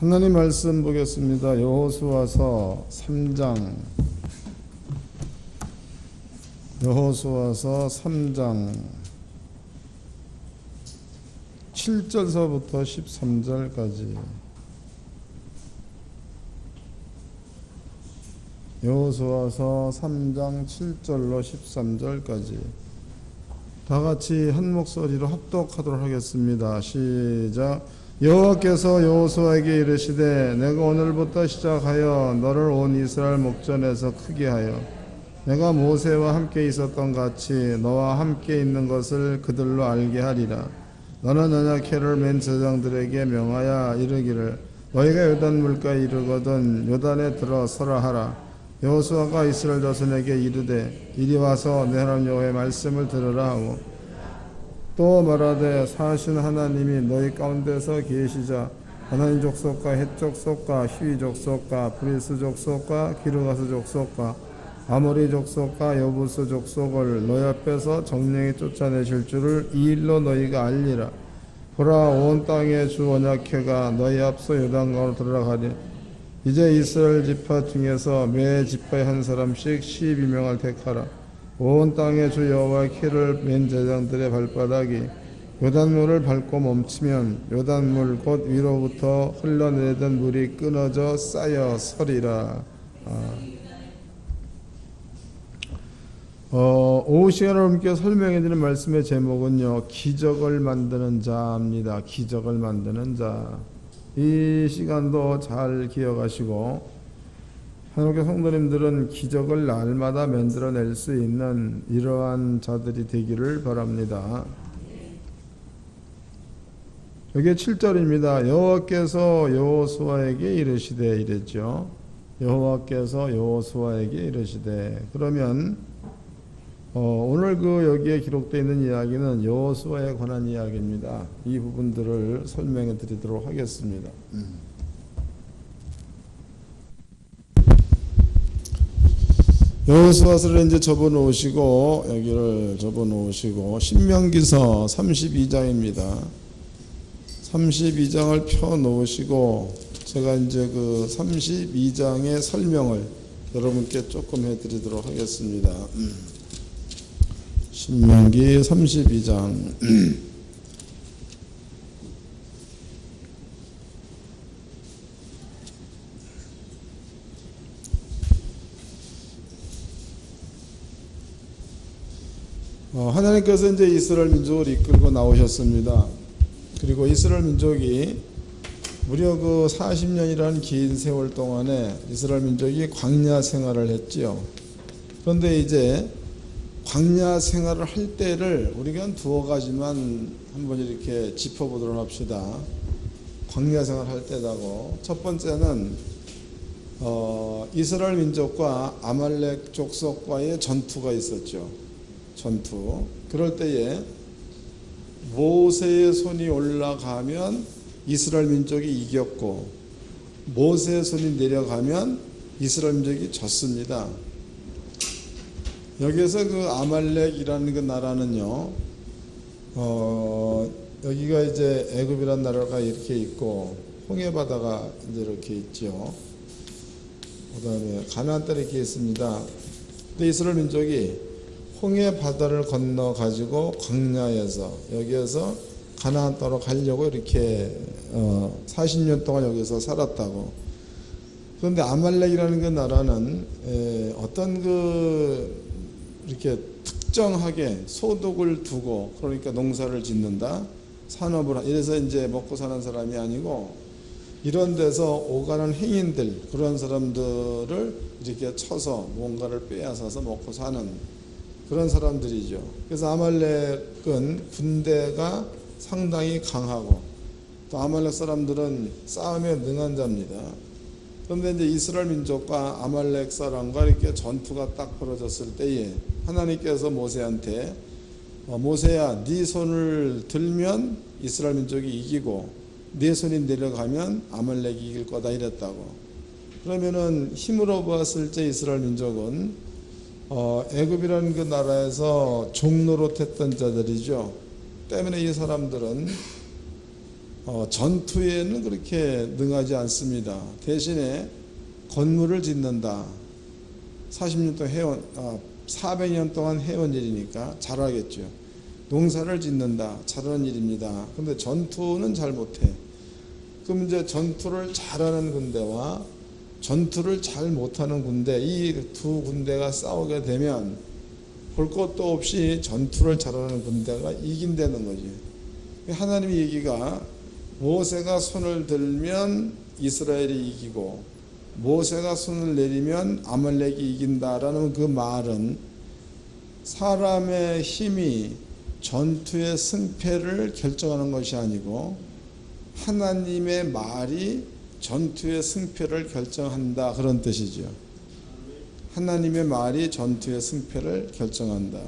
하나님 말씀 보겠습니다. 여호수아서 3장 여호수아서 3장 7절서부터 13절까지 여호수아서 3장 7절로 13절까지 다 같이 한 목소리로 합독하도록 하겠습니다. 시작. 여호와께서 여호수아에게 이르시되 내가 오늘부터 시작하여 너를 온 이스라엘 목전에서 크게 하여 내가 모세와 함께 있었던 같이 너와 함께 있는 것을 그들로 알게 하리라. 너는 언약궤를 맨 제장들에게 명하여 이르기를 너희가 요단 물가에 이르거든 요단에 들어 서라 하라. 여호수아가 이스라엘 자손에게 이르되 이리 와서 내 하나님 여호와의 말씀을 들으라 하고 또 말하되 사신 하나님이 너희 가운데서 계시자. 하나님 족속과 헷 족속과 휘 족속과 브리스 족속과 기르가스 족속과 아모리 족속과 여부스 족속을 너희 앞에서 정령히 쫓아내실 줄을 이 일로 너희가 알리라. 보라 온 땅의 주 언약궤가 너희 앞서 요단강으로 들어가니 이제 이스라엘 지파 중에서 매 지파에 한 사람씩 12명을 택하라 온 땅의 주 여호와의 키를 맨 제장들의 발바닥이 요단물을 밟고 멈추면 요단물 곧 위로부터 흘러내리던 물이 끊어져 쌓여 서리라. 아. 어, 오후 시간을 함께 설명해 드리는 말씀의 제목은요. 기적을 만드는 자입니다. 기적을 만드는 자. 이 시간도 잘 기억하시고 하나님께 성도님들은 기적을 날마다 만들어낼 수 있는 이러한 자들이 되기를 바랍니다. 여기 7절입니다. 여호와께서 여호수아에게 이르시되 이랬죠. 여호와께서 여호수아에게 이르시되 그러면 어, 오늘 그 여기에 기록되어 있는 이야기는 여호수아에 관한 이야기입니다. 이 부분들을 설명해 드리도록 하겠습니다. 여호수아서를 이제 접어 놓으시고 여기를 접어 놓으시고 신명기서 32장입니다. 32장을 펴 놓으시고 제가 이제 그 32장의 설명을 여러분께 조금 해 드리도록 하겠습니다. 신명기 32장 하나님께서 이제 이스라엘 민족을 이끌고 나오셨습니다. 그리고 이스라엘 민족이 무려 그 40년이라는 긴 세월 동안에 이스라엘 민족이 광야 생활을 했지요. 그런데 이제 광야 생활을 할 때를 우리가 한 두어 가지만 한번 이렇게 짚어보도록 합시다. 광야 생활 할 때다고. 첫 번째는 어, 이스라엘 민족과 아말렉 족속과의 전투가 있었죠. 전투. 그럴 때에 모세의 손이 올라가면 이스라엘 민족이 이겼고 모세의 손이 내려가면 이스라엘 민족이 졌습니다. 여기에서 그 아말렉이라는 그 나라는요, 어, 여기가 이제 애굽이라는 나라가 이렇게 있고 홍해 바다가 이제 이렇게 있죠. 그다음에 가나안 땅 이렇게 있습니다. 근데 이스라엘 민족이 홍해 바다를 건너 가지고 광야에서 여기에서 가나안 땅으로 가려고 이렇게 어 40년 동안 여기서 살았다고. 그런데 아말렉이라는 그 나라는 에 어떤 그 이렇게 특정하게 소득을 두고 그러니까 농사를 짓는다 산업을 하- 이래서 이제 먹고 사는 사람이 아니고 이런 데서 오가는 행인들 그런 사람들을 이렇게 쳐서 뭔가를 빼앗아서 먹고 사는 그런 사람들이죠. 그래서 아말렉은 군대가 상당히 강하고 또 아말렉 사람들은 싸움에 능한 자입니다. 그런데 이제 이스라엘 민족과 아말렉 사람과 이렇게 전투가 딱 벌어졌을 때에 하나님께서 모세한테 어, 모세야 네 손을 들면 이스라엘 민족이 이기고 네 손이 내려가면 아말렉이 이길 거다 이랬다고. 그러면은 힘으로 보았을 때 이스라엘 민족은 어, 애굽이라는 그 나라에서 종노릇했던 자들이죠. 때문에 이 사람들은 어, 전투에는 그렇게 능하지 않습니다. 대신에 건물을 짓는다. 40년 동안 해온, 아, 400년 동안 해온 일이니까 잘하겠죠. 농사를 짓는다. 잘하는 일입니다. 근데 전투는 잘 못해. 그럼 이제 전투를 잘하는 군대와 전투를 잘 못하는 군대, 이 두 군대가 싸우게 되면 볼 것도 없이 전투를 잘하는 군대가 이긴다는 거지. 하나님의 얘기가 모세가 손을 들면 이스라엘이 이기고 모세가 손을 내리면 아말렉이 이긴다라는 그 말은 사람의 힘이 전투의 승패를 결정하는 것이 아니고 하나님의 말이 전투의 승패를 결정한다 그런 뜻이죠. 하나님의 말이 전투의 승패를 결정한다.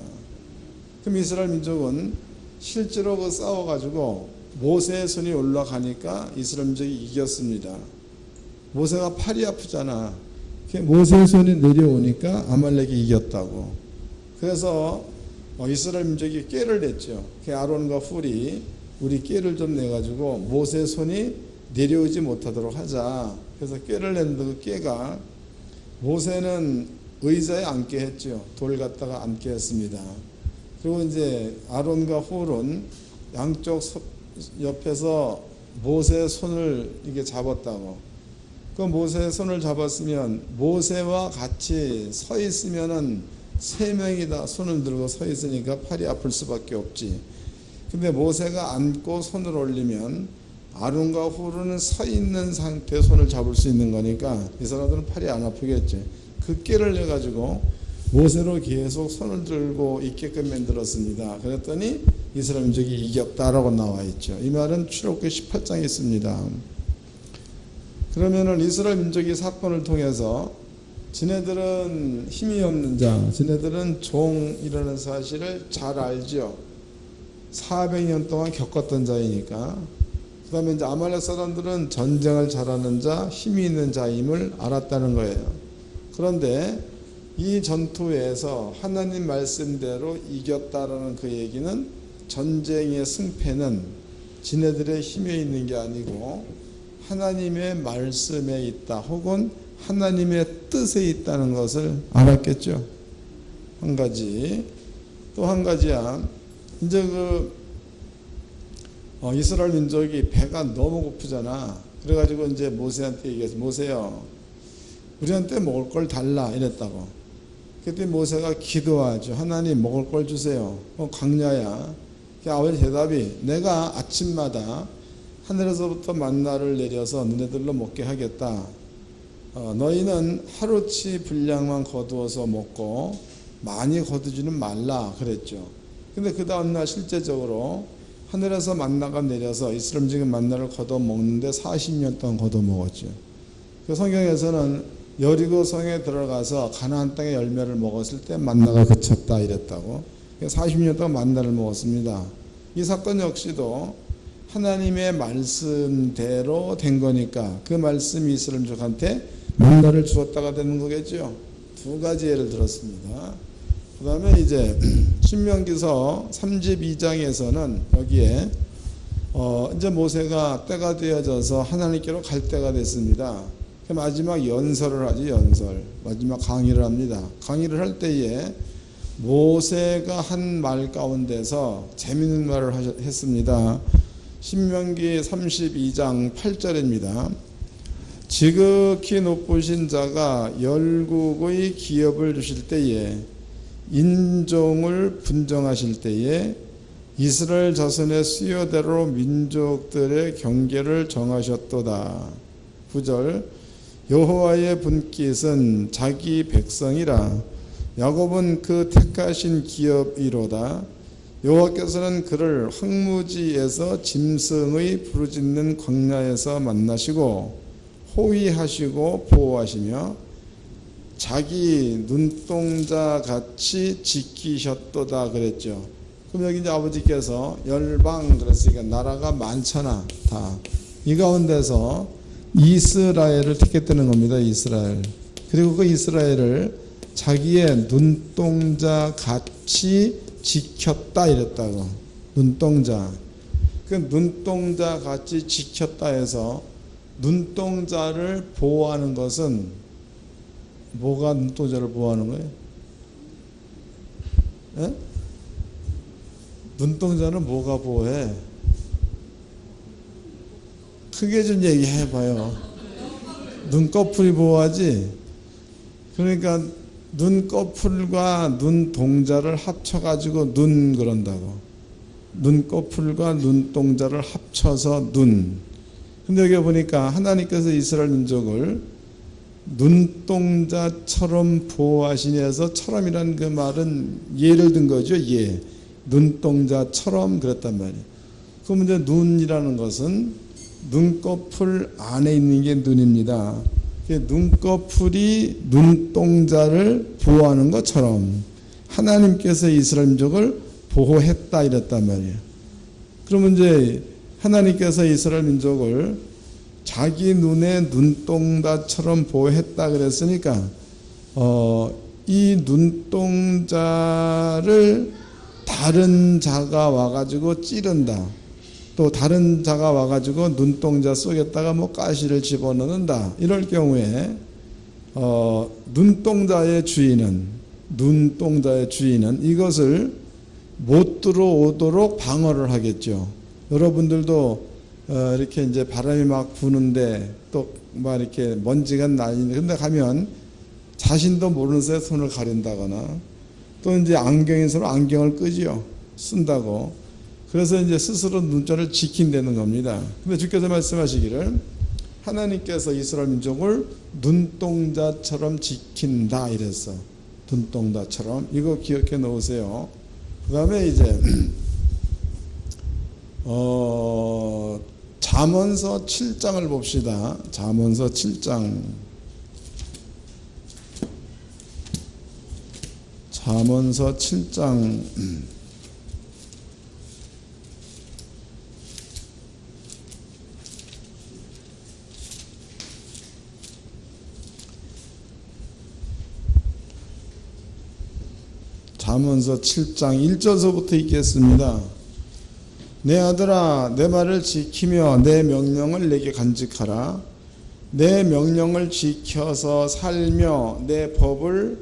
그럼 이스라엘 민족은 실제로 그 싸워가지고 모세의 손이 올라가니까 이스라엘 민족이 이겼습니다. 모세가 팔이 아프잖아. 모세의 손이 내려오니까 아말렉이 이겼다고. 그래서 어, 이스라엘 민족이 꾀를 냈죠. 그 아론과 훌이 우리 꾀를 좀 내가지고 모세의 손이 내려오지 못하도록 하자. 그래서 꾀를 냈는데 그 꾀가 모세는 의자에 앉게 했죠. 돌 갖다가 앉게 했습니다. 그리고 이제 아론과 훌은 양쪽 소- 옆에서 모세의 손을 이게 잡았다고. 그 모세의 손을 잡았으면 모세와 같이 서 있으면은 세 명이 다 손을 들고 서 있으니까 팔이 아플 수밖에 없지. 근데 모세가 앉고 손을 올리면 아론과 후르는 서 있는 상태에 손을 잡을 수 있는 거니까 이 사람들은 팔이 안 아프겠지. 그 깨를 내 가지고 모세로 계속 손을 들고 있게끔 만들었습니다. 그랬더니 이스라엘 민족이 이겼다라고 나와 있죠. 이 말은 출애굽기 18장에 있습니다. 그러면은 이스라엘 민족이 사건을 통해서 지네들은 힘이 없는 자, 지네들은 종이라는 사실을 잘 알죠. 400년 동안 겪었던 자이니까. 그 다음에 이제 아말렉 사람들은 전쟁을 잘하는 자, 힘이 있는 자임을 알았다는 거예요. 그런데 이 전투에서 하나님 말씀대로 이겼다라는 그 얘기는 전쟁의 승패는 지네들의 힘에 있는 게 아니고 하나님의 말씀에 있다 혹은 하나님의 뜻에 있다는 것을 알았겠죠. 한 가지 또 한 가지야 이제 그 어, 이스라엘 민족이 배가 너무 고프잖아. 그래가지고 이제 모세한테 얘기해서 모세요. 우리한테 먹을 걸 달라 이랬다고. 그때 모세가 기도하죠. 하나님 먹을 걸 주세요. 어, 광야야. 그 아버지 대답이 내가 아침마다 하늘에서부터 만나를 내려서 너네들로 먹게 하겠다. 어, 너희는 하루치 분량만 거두어서 먹고 많이 거두지는 말라 그랬죠. 근데 그 다음날 실제적으로 하늘에서 만나가 내려서 이스라엘 지금 만나를 거둬 먹는데 40년 동안 거둬 먹었죠. 그 성경에서는 여리고 성에 들어가서 가나안 땅의 열매를 먹었을 때 만나가 그쳤다 이랬다고. 40년 동안 만나를 먹었습니다. 이 사건 역시도 하나님의 말씀대로 된 거니까 그 말씀이 이스라엘 민족한테 만나를 주었다가 되는 거겠죠. 두 가지 예를 들었습니다. 그 다음에 이제 신명기서 32장에서는 여기에 어 이제 모세가 때가 되어져서 하나님께로 갈 때가 됐습니다. 그 마지막 연설을 하지 연설 마지막 강의를 합니다. 강의를 할 때에 모세가 한 말 가운데서 재밌는 말을 하셨- 했습니다. 신명기 32장 8절입니다. 지극히 높으신 자가 열국의 기업을 주실 때에 인종을 분정하실 때에 이스라엘 자손의 수요대로 민족들의 경계를 정하셨도다. 9절 여호와의 분깃은 자기 백성이라 야곱은 그 택하신 기업이로다. 여호와께서는 그를 황무지에서 짐승의 부르짖는 광야에서 만나시고 호위하시고 보호하시며 자기 눈동자 같이 지키셨도다 그랬죠. 그럼 여기 이제 아버지께서 열방 그랬으니까 나라가 많잖아 다. 이 가운데서 이스라엘을 택했다는 겁니다. 이스라엘. 그리고 그 이스라엘을 자기의 눈동자 같이 지켰다 이랬다고. 눈동자. 그 눈동자 같이 지켰다 해서 눈동자를 보호하는 것은 뭐가 눈동자를 보호하는 거예요? 예? 눈동자는 뭐가 보호해? 크게 좀 얘기해 봐요. 눈꺼풀이 보호하지? 그러니까 눈꺼풀과 눈동자를 합쳐가지고 눈 그런다고. 눈꺼풀과 눈동자를 합쳐서 눈. 근데 여기 보니까 하나님께서 이스라엘 민족을 눈동자처럼 보호하시니 해서 처럼이라는 그 말은 예를 든 거죠. 예. 눈동자처럼 그랬단 말이에요. 그럼 이제 눈이라는 것은 눈꺼풀 안에 있는 게 눈입니다. 눈꺼풀이 눈동자를 보호하는 것처럼 하나님께서 이스라엘 민족을 보호했다 이랬단 말이에요. 그러면 이제 하나님께서 이스라엘 민족을 자기 눈의 눈동자처럼 보호했다 그랬으니까 어, 이 눈동자를 다른 자가 와가지고 찌른다. 또 다른 자가 와가지고 눈동자 속에다가 뭐 가시를 집어넣는다. 이럴 경우에 어, 눈동자의 주인은 눈동자의 주인은 이것을 못 들어오도록 방어를 하겠죠. 여러분들도 어, 이렇게 이제 바람이 막 부는데 또 막 이렇게 먼지가 나는데 근데 가면 자신도 모르는 새에 손을 가린다거나 또 이제 안경인 서로 안경을 끄지요. 쓴다고. 그래서 이제 스스로 눈자를 지킨다는 겁니다. 근데 주께서 말씀하시기를 하나님께서 이스라엘 민족을 눈동자처럼 지킨다 이랬어. 눈동자처럼 이거 기억해 놓으세요. 그다음에 이제 어 잠언서 7장을 봅시다. 잠언서 7장 잠언서 7장 잠언서 7장 1절서부터 읽겠습니다. 내 아들아 내 말을 지키며 내 명령을 내게 간직하라 내 명령을 지켜서 살며 내 법을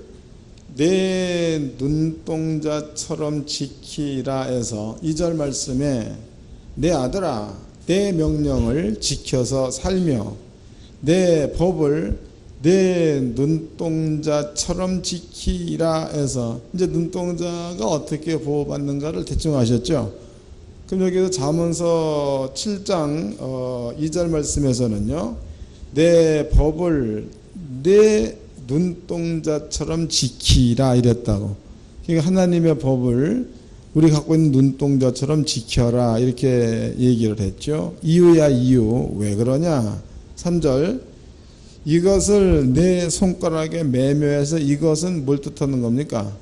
내 눈동자처럼 지키라 해서 2절 말씀에 내 아들아 내 명령을 지켜서 살며 내 법을 내 눈동자처럼 지키라 해서 이제 눈동자가 어떻게 보호받는가를 대충 아셨죠? 그럼 여기서 잠언서 7장 어, 2절 말씀에서는요. 내 법을 내 눈동자처럼 지키라 이랬다고. 그러니까 하나님의 법을 우리 갖고 있는 눈동자처럼 지켜라 이렇게 얘기를 했죠. 이유야 이유. 왜 그러냐? 3절 이것을 내 손가락에 매묘해서 이것은 뭘 뜻하는 겁니까?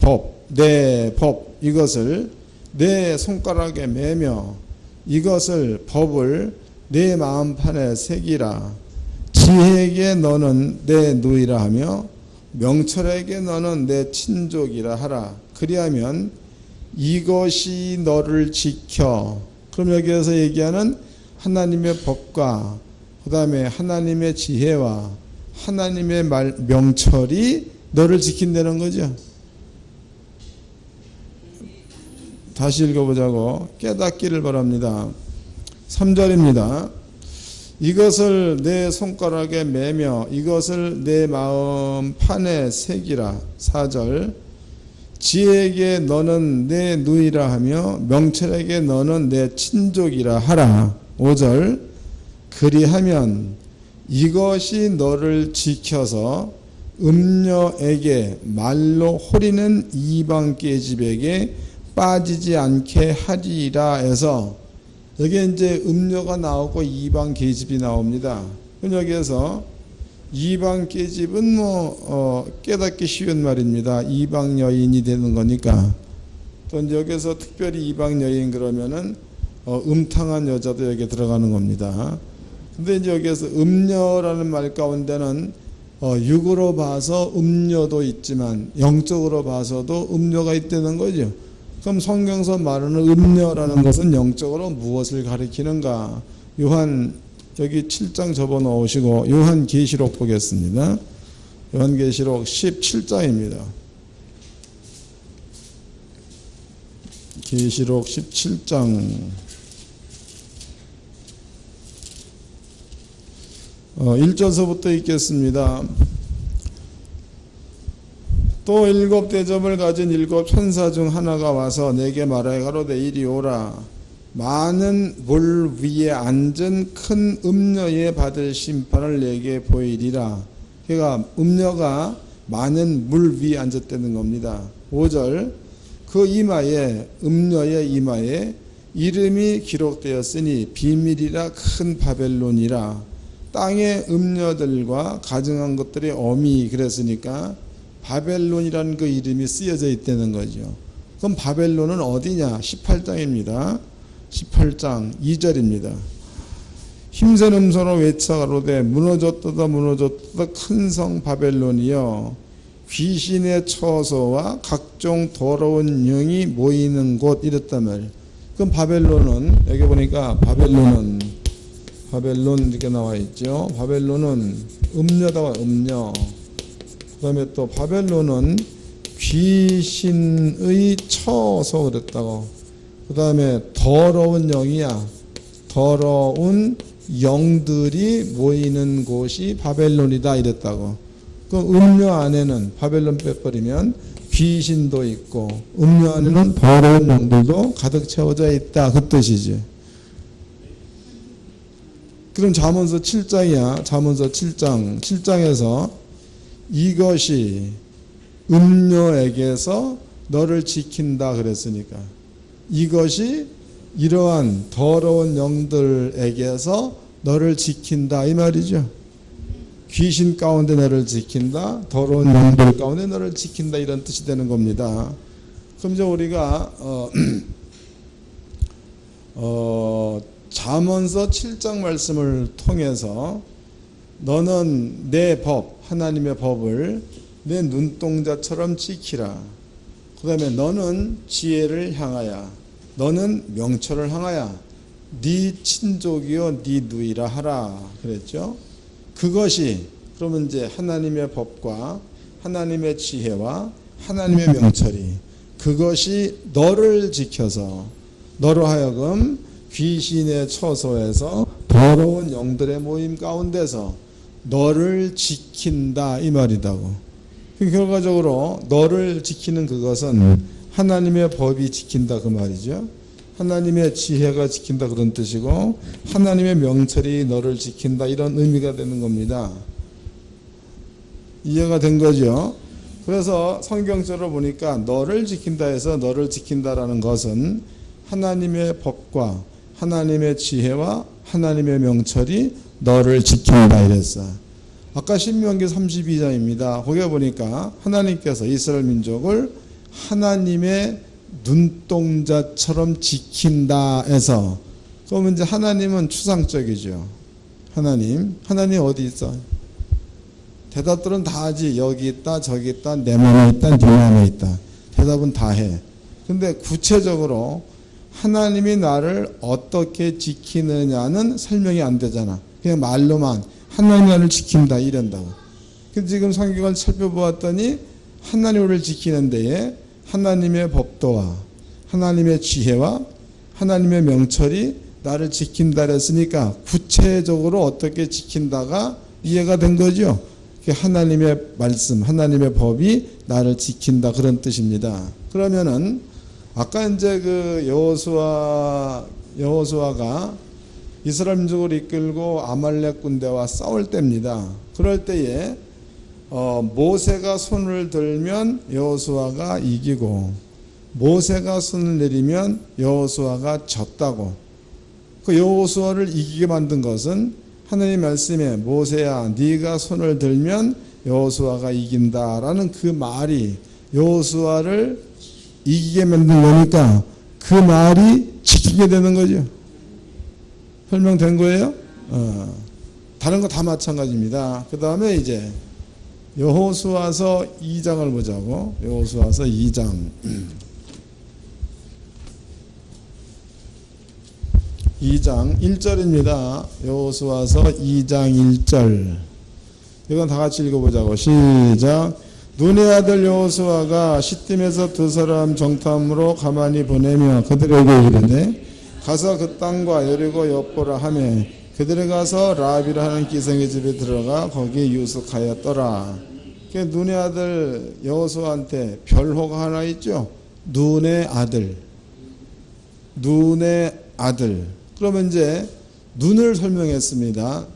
법, 내 법, 이것을 내 손가락에 매며 이것을 법을 내 마음판에 새기라. 지혜에게 너는 내 누이라 하며 명철에게 너는 내 친족이라 하라. 그리하면 이것이 너를 지켜. 그럼 여기에서 얘기하는 하나님의 법과 그 다음에 하나님의 지혜와 하나님의 말, 명철이 너를 지킨다는 거죠. 다시 읽어보자고 깨닫기를 바랍니다. 3절입니다. 이것을 내 손가락에 매며 이것을 내 마음 판에 새기라. 4절 지혜에게 너는 내 누이라 하며 명철에게 너는 내 친족이라 하라. 5절 그리하면 이것이 너를 지켜서 음녀에게 말로 호리는 이방 계 집에게 빠지지 않게 하리라 해서 여기에 이제 음료가 나오고 이방 계집이 나옵니다. 그럼 여기에서 이방 계집은 뭐 어, 깨닫기 쉬운 말입니다. 이방 여인이 되는 거니까. 또 여기서 특별히 이방 여인 그러면은 어, 음탕한 여자도 여기 들어가는 겁니다. 근데 이제 여기에서 음녀라는 말 가운데는 어, 육으로 봐서 음녀도 있지만 영적으로 봐서도 음녀가 있다는 거죠. 그럼 성경서 말하는 음녀라는 것은 영적으로 무엇을 가리키는가? 요한 여기 7장 접어 놓으시고 요한 계시록 보겠습니다. 요한 계시록 17장입니다. 계시록 17장 어, 1절서부터 읽겠습니다. 또 일곱 대접을 가진 일곱 천사 중 하나가 와서 내게 말하여 가로되 이리 오라. 많은 물 위에 앉은 큰 음녀에 받을 심판을 내게 보이리라. 그러니까 음녀가 많은 물 위에 앉았다는 겁니다. 5절. 그 이마에 음녀의 이마에 이름이 기록되었으니 비밀이라 큰 바벨론이라. 땅의 음녀들과 가증한 것들의 어미 그랬으니까 바벨론이라는 그 이름이 쓰여져 있다는 거죠. 그럼 바벨론은 어디냐? 18장입니다. 18장 2절입니다. 힘센 음소로 외쳐가로되 무너졌도다 무너졌도다 큰 성 바벨론이여 귀신의 처소와 각종 더러운 영이 모이는 곳 이랬단 말. 그럼 바벨론은 여기 보니까 바벨론은 바벨론 이렇게 나와 있죠. 바벨론은 음녀다 음녀. 그다음에 또 바벨론은 귀신의 처소 그랬다고. 그다음에 더러운 영이야. 더러운 영들이 모이는 곳이 바벨론이다 이랬다고. 그 음료 안에는 바벨론 빼버리면 귀신도 있고 음료 안에는 더러운 영들도 가득 채워져 있다 그 뜻이지. 그럼 잠언서 7장이야. 잠언서 7장. 7장에서 이것이 음료에게서 너를 지킨다 그랬으니까 이것이 이러한 더러운 영들에게서 너를 지킨다 이 말이죠. 귀신 가운데 너를 지킨다. 더러운 영들 가운데 너를 지킨다 이런 뜻이 되는 겁니다. 그럼 이제 우리가 어, 어 잠언서 7장 말씀을 통해서 너는 내 법, 하나님의 법을 내 눈동자처럼 지키라. 그 다음에 너는 지혜를 향하여, 너는 명철을 향하여, 네 친족이요, 네 누이라 하라. 그랬죠? 그것이, 그러면 이제 하나님의 법과 하나님의 지혜와 하나님의 명철이, 그것이 너를 지켜서, 너로 하여금 귀신의 처소에서 더러운 영들의 모임 가운데서 너를 지킨다 이 말이다고. 그 결과적으로 너를 지키는 그것은 하나님의 법이 지킨다 그 말이죠. 하나님의 지혜가 지킨다 그런 뜻이고 하나님의 명철이 너를 지킨다 이런 의미가 되는 겁니다. 이해가 된 거죠. 그래서 성경적으로 보니까 너를 지킨다 해서 너를 지킨다라는 것은 하나님의 법과 하나님의 지혜와 하나님의 명철이 너를 지킨다 이랬어. 아까 신명기 32장입니다. 거기에 보니까 하나님께서 이스라엘 민족을 하나님의 눈동자처럼 지킨다 해서 그러면 이제 하나님은 추상적이죠. 하나님, 하나님 어디 있어? 대답들은 다 하지. 여기 있다, 저기 있다, 내 마음에 있다, 네 마음에 있다. 대답은 다 해. 근데 구체적으로 하나님이 나를 어떻게 지키느냐는 설명이 안 되잖아. 그냥 말로만 하나님 나를 지킨다 이런다고. 근데 지금 성경을 살펴보았더니 하나님 우리를 지키는 데에 하나님의 법도와 하나님의 지혜와 하나님의 명철이 나를 지킨다 그랬으니까 구체적으로 어떻게 지킨다가 이해가 된 거죠. 하나님의 말씀, 하나님의 법이 나를 지킨다 그런 뜻입니다. 그러면은 아까 이제 그 여호수아 여호수아가 이스라엘 민족을 이끌고 아말렉 군대와 싸울 때입니다. 그럴 때에 어, 모세가 손을 들면 여호수아가 이기고 모세가 손을 내리면 여호수아가 졌다고. 그 여호수아를 이기게 만든 것은 하나님 말씀에 모세야 네가 손을 들면 여호수아가 이긴다라는 그 말이 여호수아를 이기게 만든 거니까 그 말이 지키게 되는 거죠. 설명된 거예요? 어. 다른 거 다 마찬가지입니다. 그 다음에 이제 여호수아서 2장을 보자고. 여호수아서 2장. 2장 1절입니다. 여호수아서 2장 1절. 이건 다 같이 읽어보자고. 시작. 눈의 아들 여호수아가 시딤에서 두 사람 정탐으로 가만히 보내며 그들에게 이르네. 가서 그 땅과 여리고 엿보라 하며 그들이 가서 라비라 하는 기생의 집에 들어가 거기에 유숙하였더라. 그 눈의 아들 여호수아한테 별호가 하나 있죠. 눈의 아들. 눈의 아들. 그러면 이제 눈을 설명했습니다.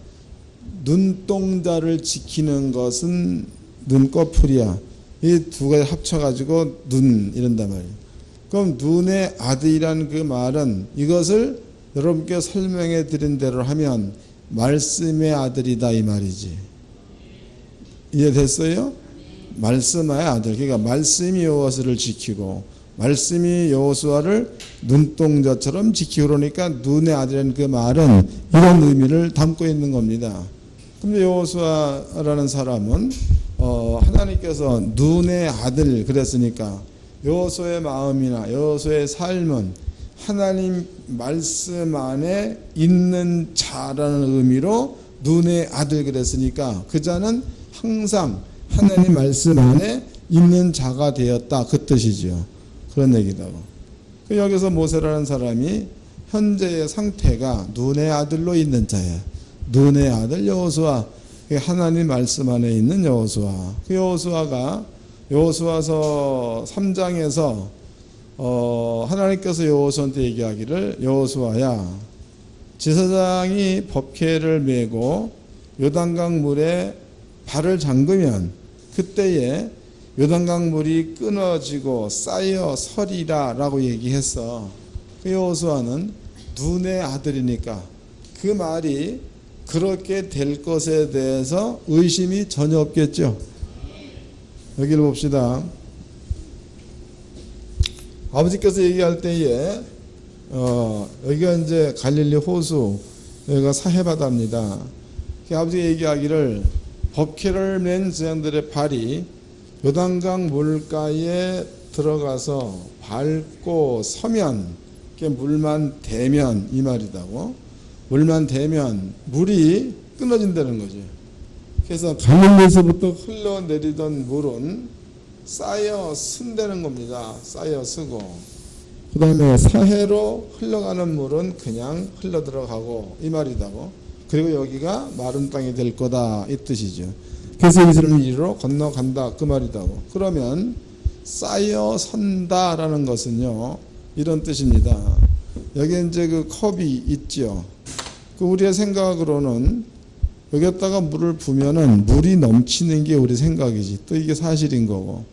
눈동자를 지키는 것은 눈꺼풀이야. 이 두 가지 합쳐가지고 눈 이런단 말이에요. 그럼 눈의 아들이라는 그 말은 이것을 여러분께 설명해 드린 대로 하면 말씀의 아들이다 이 말이지. 이해됐어요? 말씀의 아들. 그러니까 말씀이 여호수아를 지키고 말씀이 여호수아를 눈동자처럼 지키고 그러니까 눈의 아들이라는 그 말은 이런 의미를 담고 있는 겁니다. 근데 여호수아라는 사람은 어, 하나님께서 눈의 아들 그랬으니까 여호수아의 마음이나 여호수아의 삶은 하나님 말씀 안에 있는 자라는 의미로 눈의 아들 그랬으니까 그 자는 항상 하나님 말씀 안에 있는 자가 되었다 그 뜻이죠. 그런 얘기다고. 그 여기서 모세라는 사람이 현재의 상태가 눈의 아들로 있는 자야. 눈의 아들 여호수아. 하나님 말씀 안에 있는 여호수아. 그 여호수아가 여호수아서 3장에서 어, 하나님께서 여호수아한테 얘기하기를 여호수아야 제사장이 법궤를 메고 요단강 물에 발을 잠그면 그때에 요단강 물이 끊어지고 쌓여 서리라라고 얘기했어. 그 여호수아는 눈의 아들이니까 그 말이 그렇게 될 것에 대해서 의심이 전혀 없겠죠. 여기를 봅시다. 아버지께서 얘기할 때에 어, 여기가 이제 갈릴리 호수 여기가 사해바다입니다. 그 아버지가 얘기하기를 법회를 맨 제자들의 발이 요단강 물가에 들어가서 밟고 서면 물만 대면 이 말이다고 물만 대면 물이 끊어진다는 거죠. 그래서 갈릴리에서부터 흘러내리던 물은 쌓여 쓴다는 겁니다. 쌓여 쓰고 그 다음에 사해로 흘러가는 물은 그냥 흘러 들어가고 이 말이다고 그리고 여기가 마른 땅이 될 거다 이 뜻이죠. 그래서 이스라엘 이리로 건너간다 그 말이다고 그러면 쌓여 선다라는 것은요 이런 뜻입니다. 여기 이제 그 컵이 있죠. 그 우리의 생각으로는 여기다가 물을 부면은 물이 넘치는 게 우리 생각이지 또 이게 사실인 거고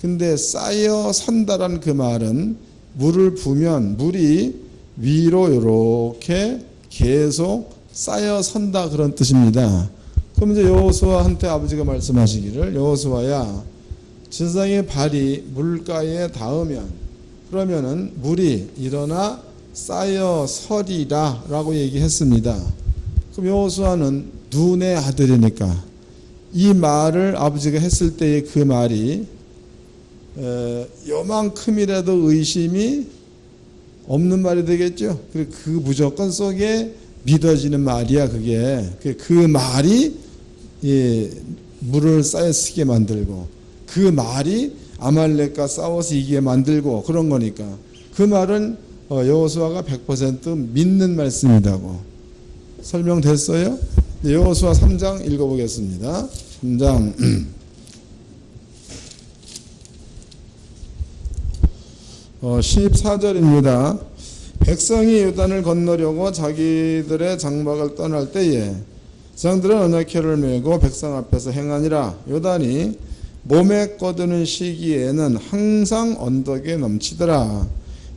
근데 쌓여 선다라는 그 말은 물을 부면 물이 위로 이렇게 계속 쌓여 선다 그런 뜻입니다. 그럼 이제 여호수아한테 아버지가 말씀하시기를 여호수아야 진상의 발이 물가에 닿으면 그러면은 물이 일어나 쌓여 서리라라고 얘기했습니다. 그럼 여호수아는 눈의 아들이니까 이 말을 아버지가 했을 때의 그 말이 에, 요만큼이라도 의심이 없는 말이 되겠죠. 그, 그 무조건 속에 믿어지는 말이야 그게 그, 그 말이 예, 물을 쌓여 쓰게 만들고 그 말이 아말렉과 싸워서 이기게 만들고 그런 거니까 그 말은 어, 여호수아가 100% 믿는 말씀이라고 설명됐어요? 네, 여호수아 3장 읽어보겠습니다. 3장 어, 14절입니다. 백성이 요단을 건너려고 자기들의 장막을 떠날 때에 장들은 언약궤를 메고 백성 앞에서 행하니라 요단이 몸에 꺼드는 시기에는 항상 언덕에 넘치더라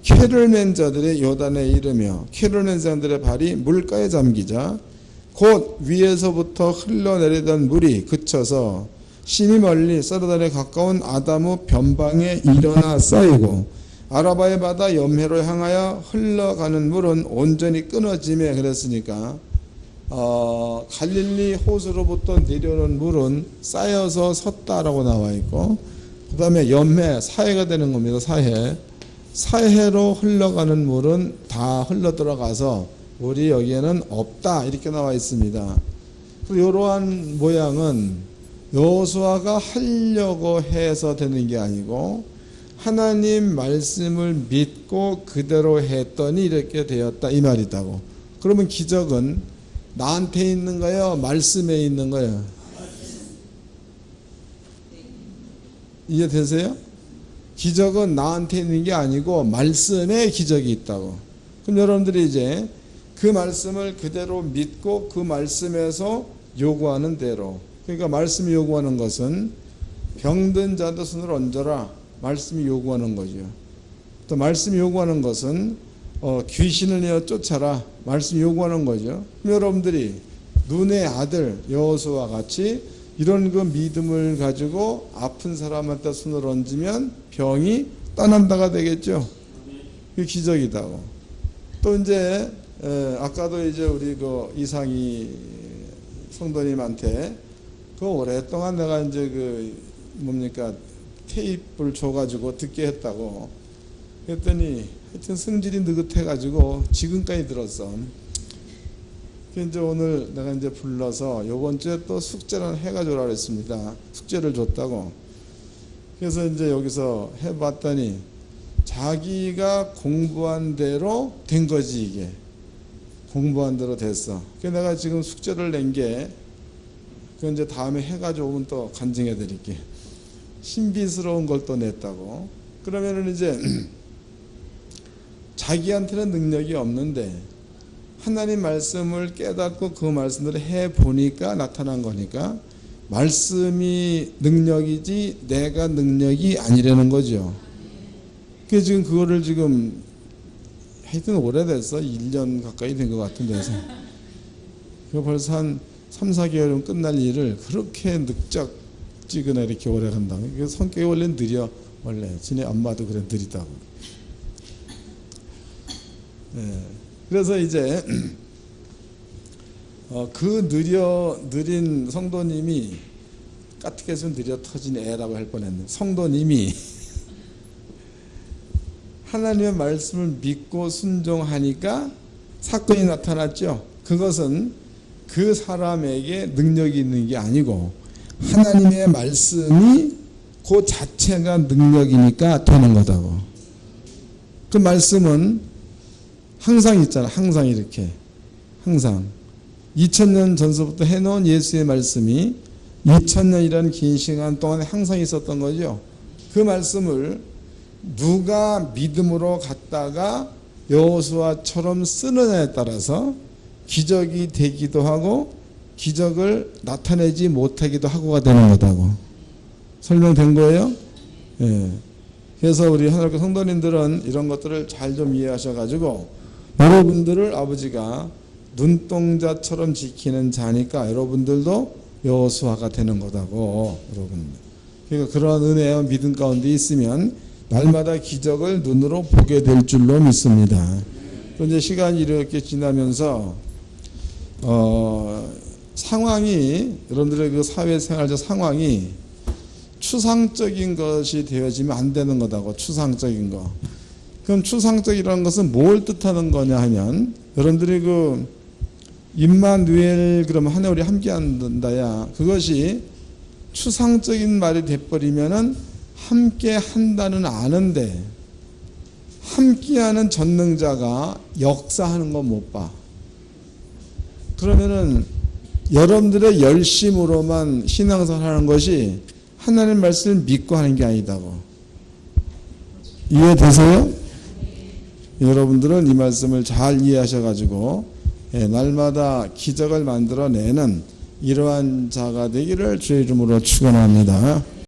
쾌를 맨 자들의 요단에 이르며 쾌를 맨 자들의 발이 물가에 잠기자 곧 위에서부터 흘러내리던 물이 그쳐서 심히 멀리 서르단에 가까운 아다무 변방에 일어나 쌓이고 아라바의 바다 염해로 향하여 흘러가는 물은 온전히 끊어짐에 그랬으니까 어, 갈릴리 호수로부터 내려오는 물은 쌓여서 섰다라고 나와 있고 그 다음에 염해 사해가 되는 겁니다 사해. 사해로 흘러가는 물은 다 흘러 들어가서 우리 여기에는 없다 이렇게 나와 있습니다. 이러한 모양은 여호수아가 하려고 해서 되는 게 아니고 하나님 말씀을 믿고 그대로 했더니 이렇게 되었다 이 말이다고. 그러면 기적은 나한테 있는 거예요, 말씀에 있는 거예요. 이해되세요? 기적은 나한테 있는 게 아니고 말씀에 기적이 있다고. 그럼 여러분들이 이제 그 말씀을 그대로 믿고 그 말씀에서 요구하는 대로. 그러니까 말씀이 요구하는 것은 병든 자도 손을 얹어라. 말씀이 요구하는 거죠. 또 말씀이 요구하는 것은 어, 귀신을 내어 쫓아라. 말씀이 요구하는 거죠. 여러분들이 눈의 아들 여호수와 같이 이런 그 믿음을 가지고 아픈 사람한테 손을 얹으면 병이 떠난다가 되겠죠. 그 기적이다고. 또 이제 에, 아까도 이제 우리 그 이상희 성도님한테 그 오랫동안 내가 이제 그 뭡니까 테이프를 줘가지고 듣게 했다고 했더니 하여튼 성질이 느긋해가지고 지금까지 들었어. 그 이제 오늘 내가 이제 불러서 요번 주에 또 숙제를 해가지고 그랬습니다. 숙제를 줬다고. 그래서 이제 여기서 해봤더니 자기가 공부한 대로 된 거지 이게. 공부한 대로 됐어. 그래서 내가 지금 숙제를 낸 게, 그 이제 다음에 해가지고 오면 또 간증해 드릴게. 신비스러운 걸 또 냈다고. 그러면은 이제 자기한테는 능력이 없는데 하나님 말씀을 깨닫고 그 말씀들을 해 보니까 나타난 거니까 말씀이 능력이지 내가 능력이 아니라는 거죠. 그 지금 그거를 지금 하여튼 오래됐어. 1년 가까이 된 것 같은 데서. 그 벌써 한 3, 4개월은 끝날 일을 그렇게 늑작지근해 이렇게 오래 한다. 그 성격이 원래 느려. 원래. 지네 엄마도 그래 느리다고. 예. 그래서 이제 어, 그 느려 느린 성도님이 까뜩해서 느려 터진 애라고 할 뻔했네. 성도님이 하나님의 말씀을 믿고 순종하니까 사건이 나타났죠. 그것은 그 사람에게 능력이 있는 게 아니고 하나님의 말씀이 그 자체가 능력이니까 되는 거다고. 그 말씀은 항상 있잖아. 항상 이렇게. 항상. 2000년 전서부터 해놓은 예수의 말씀이 2000년이라는 긴 시간 동안에 항상 있었던 거죠. 그 말씀을 누가 믿음으로 갔다가 여호수아처럼 쓰느냐에 따라서 기적이 되기도 하고 기적을 나타내지 못하기도 하고가 되는 거다고 설명된 거예요? 예. 그래서 우리 하나님께 성도님들은 이런 것들을 잘 좀 이해하셔가지고 여러분들을 아버지가 눈동자처럼 지키는 자니까 여러분들도 여호수아가 되는 거다고 여러분. 그러니까 그러한 은혜와 믿음 가운데 있으면 날마다 기적을 눈으로 보게 될 줄로 믿습니다. 또 이제 시간이 이렇게 지나면서 어, 상황이 여러분들의 그 사회생활적 상황이 추상적인 것이 되어지면 안 되는 거다고 추상적인 거. 그럼 추상적이라는 것은 뭘 뜻하는 거냐 하면 여러분들이 그 임마누엘 하나 우리 함께 한다야 그것이 추상적인 말이 돼버리면은 함께 한다는 아는데 함께하는 전능자가 역사하는 건 못 봐. 그러면은 여러분들의 열심으로만 신앙생활 하는 것이 하나님 말씀을 믿고 하는 게 아니다고. 이해되세요? 여러분들은 이 말씀을 잘 이해하셔가지고 예, 날마다 기적을 만들어내는 이러한 자가 되기를 주의 이름으로 축원합니다.